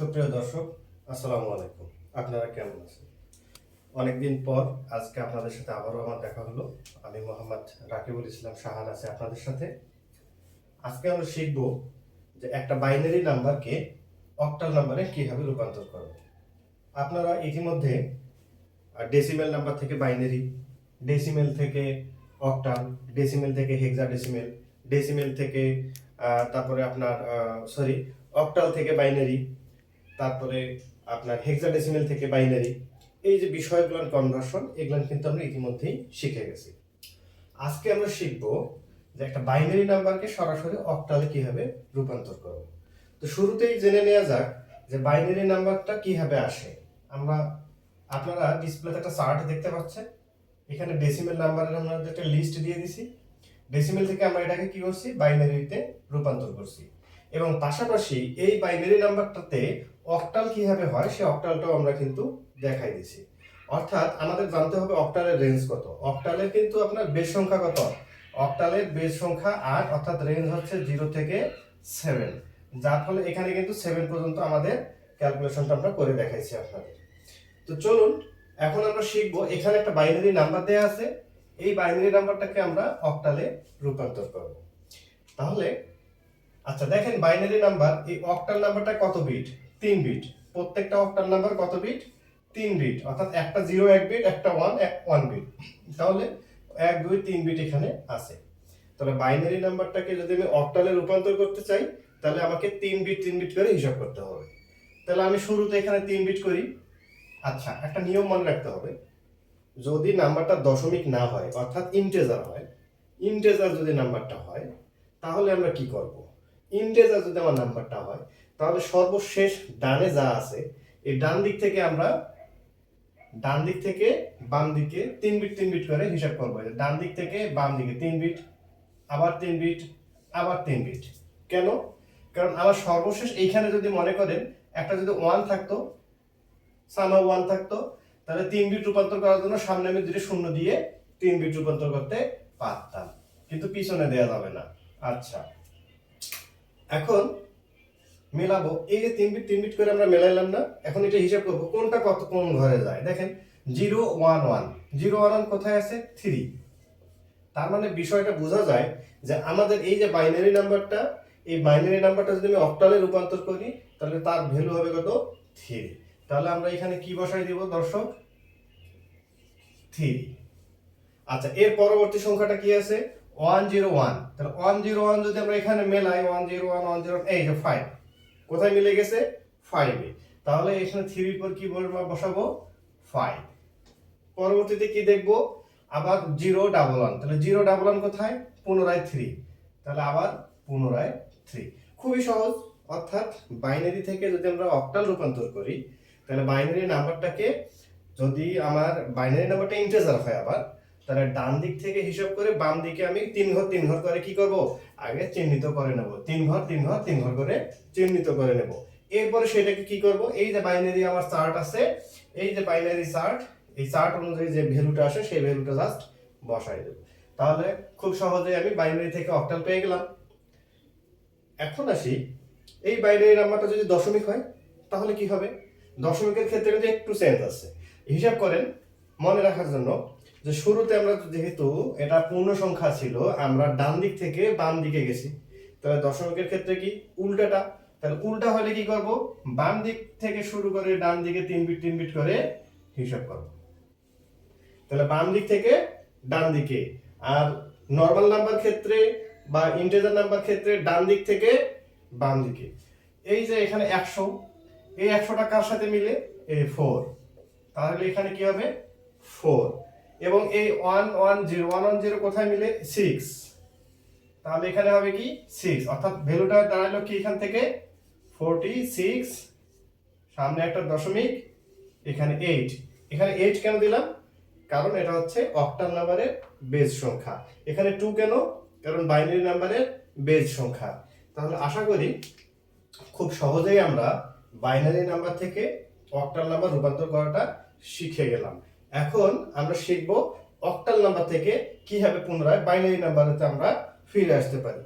সুপ্রিয় দর্শক, আসসালামু আলাইকুম। আপনারা কেমন আছেন? অনেকদিন পর আজকে আপনাদের সাথে আবারও আমার দেখা হলো। আমি মোহাম্মদ রাকিবুল ইসলাম শাহান আছি আপনাদের সাথে। আজকে আমরা শিখব যে একটা বাইনারি নাম্বারকে অক্টাল নাম্বারে কীভাবে রূপান্তর করব। আপনারা ইতিমধ্যে ডেসিমেল নাম্বার থেকে বাইনারি ডেসিমেল থেকে অক্টাল ডেসিমেল থেকে হেক্সা ডেসিমেল ডেসিমেল থেকে তারপরে আপনার সরি অক্টাল থেকে বাইনারি তারপরে আপনার হেক্সাডেসিমেল থেকে বাইনারি এই যে বিষয়গুলো কনভার্সন এগুলো কিন্তু আমরা ইতিমধ্যেই শিখে গেছি। আজকে আমরা শিখব যে একটা বাইনারি নাম্বারকে সরাসরি অক্টালে কীভাবে রূপান্তর করব। তো শুরুতেই জেনে নেওয়া যাক যে বাইনারি নাম্বারটা কীভাবে আসে। আমরা, আপনারা ডিসপ্লেতে একটা চার্ট দেখতে পাচ্ছেন। এখানে ডেসিমেল নাম্বারের আমরা একটা লিস্ট দিয়ে দিছি। ডেসিমেল থেকে আমরা এটাকে কি করছি? বাইনারিতে রূপান্তর করছি। এবং পাশাপাশি এই বাইনারি নাম্বারটাতে অক্টাল কীভাবে হয় সেই অক্টালটাও আমরা কিন্তু দেখাই দিছি অর্থাৎ আমাদের জানতে হবে অক্টালের রেঞ্জ কত। অক্টালের কিন্তু আপনার বেশ সংখ্যা কত? অক্টালের বেশ সংখ্যা আট, অর্থাৎ রেঞ্জ হচ্ছে জিরো থেকে সেভেন যার ফলে এখানে কিন্তু সেভেন পর্যন্ত আমাদের ক্যালকুলেশনটা আমরা করে দেখাইছি আপনাদের। তো চলুন, এখন আমরা শিখব, এখানে একটা বাইনারি নাম্বার দেওয়া আছে। এই বাইনারি নাম্বারটাকে আমরা অক্টালে রূপান্তর করব। তাহলে আচ্ছা দেখেন বাইনারি নাম্বার এই অক্টাল নাম্বারটা কত বিট তিন বিট প্রত্যেকটা অক্টাল নাম্বার কত বিট তিন বিট অর্থাৎ একটা জিরো এক বিট একটা ওয়ান এক ওয়ান বিট তাহলে এক, দুই, তিন বিট এখানে আছে। তাহলে বাইনারি নাম্বারটাকে যদি আমি অক্টালে রূপান্তর করতে চাই, তাহলে আমাকে তিন বিট তিন বিট করে হিসাব করতে হবে। তাহলে আমি শুরুতে এখানে তিন বিট করি। আচ্ছা একটা নিয়ম মনে রাখতে হবে। যদি নাম্বারটা দশমিক না হয়, অর্থাৎ ইন্টেজার হয় ইন্টেজার যদি নাম্বারটা হয়, তাহলে আমরা কি করব? ইন্টেজার যদি আমার নাম্বারটা হয় তাহলে সর্বশেষ ডানে যা আছে, এই ডান দিক থেকে আমরা ডান দিক থেকে বাম দিকে তিন বিট তিন বিট করে হিসাব করব। ডান দিক থেকে বাম দিকে তিন বিট আবার তিন বিট আবার তিন বিট কেন? কারণ আমার সর্বশেষ এইখানে যদি মনে করেন, একটা যদি ওয়ান থাকতো সামা ওয়ান থাকতো, তাহলে তিন বিট রূপান্তর করার জন্য সামনে আমি দুটো শূন্য দিয়ে তিন বিট রূপান্তর করতে পারতাম। কিন্তু পিছনে দেয়া যাবে না। আচ্ছা। এখন মেলাবো। এই যে তিন বিট তিন বিট করে আমরা মেলাইলাম না, এখন এটা হিসাব করব কোনটা কত কোন ঘরে যায়। দেখেন, zero one one. Zero one one কোথায় আছে? থ্রি। তার মানে বিষয়টা বোঝা যায় যে আমাদের এই যে বাইনারি নাম্বারটা এই বাইনারি নাম্বারটা যদি আমি অক্টালে রূপান্তর করি, তাহলে তার ভ্যালু হবে কত? থ্রি। তাহলে আমরা এখানে কি বসাই দিব, দর্শক? থ্রি। আচ্ছা এর পরবর্তী সংখ্যাটা কি আছে? One zero one. তাহলে ওয়ান জিরো ওয়ান যদি আমরা এখানে মেলাই, one zero one one zero এই যে ফাইভ কোথায় মিলে গেছে? ফাইভে তাহলে এখানে থ্রির পর কি বলব বসাবো? ফাইভ পরবর্তীতে কি দেখব? আবার জিরো ডাবল ওয়ান তাহলে জিরো ডাবল ওয়ান কোথায়? পুনরায় থ্রি তাহলে আবার পুনরায় থ্রি খুবই সহজ। অর্থাৎ বাইনারি থেকে যদি আমরা অক্টাল রূপান্তর করি, তাহলে বাইনারি নাম্বারটাকে যদি আমার বাইনারি নাম্বারটা ইন্টেজার হয় আবার তাহলে ডান দিক থেকে হিসাব করে বাম দিকে আমি তিন ঘর তিন ঘর করে কি করব? আগে চিহ্নিত করে নেব। তিন ঘর তিন ঘর তিন ঘর করে চিহ্নিত করে নেব। এরপরে সেটাকে কি করব? এই যে বাইনারি আমার চার্ট আছে, এই যে বাইনারি চার্ট এই চার্ট অনুযায়ী যে ভ্যালুটা আসে, সেই ভ্যালুটা জাস্ট বসাই দেব। তাহলে খুব সহজেই আমি বাইনারি থেকে অক্টাল পেয়ে গেলাম। এখন আসি, এই বাইনারি নাম্বারটা যদি দশমিক হয়, তাহলে কি হবে? দশমিকের ক্ষেত্রে কিন্তু একটু চেঞ্জ আছে হিসাব করেন, মনে রাখার জন্য যে শুরুতে আমরা যেহেতু এটা পূর্ণ সংখ্যা ছিল, আমরা ডান দিক থেকে বাম দিকে গেছি। তাহলে দশমিকের ক্ষেত্রে কি? উল্টাটা। তাহলে উল্টা হলে কি করব? বাম দিক থেকে শুরু করে ডান দিকে তিন বিট তিন বিট করে হিসাব করব। তাহলে বাম দিক থেকে ডান দিকে। আর নর্মাল নাম্বার ক্ষেত্রে বা ইন্টেজার নাম্বার ক্ষেত্রে ডান দিক থেকে বাম দিকে। এই যে এখানে একশো, এই একশোটা কার সাথে মিলে? এই ফোর তাহলে এখানে কি হবে? ফোর এবং এই one one zero, one one zero কোথায় মিলে? সিক্স। তাহলে এখানে হবে কি? সিক্স। অর্থাৎ ভ্যালুটা দাঁড়াল কি এখান থেকে? Forty six. সামনে একটা দশমিক, এখানে এইট। এখানে এইট কেন দিলাম? কারণ এটা হচ্ছে অক্টাল নাম্বারের বেজ সংখ্যা। এখানে টু কেন? কারণ বাইনারি নাম্বারের বেজ সংখ্যা। তাহলে আশা করি খুব সহজেই আমরা বাইনারি নাম্বার থেকে অক্টাল নাম্বার রূপান্তর করাটা শিখে গেলাম। এখন আমরা শিখব অক্টাল নাম্বার থেকে কীভাবে পুনরায় বাইনারি নাম্বারেতে আমরা ফিরে আসতে পারি।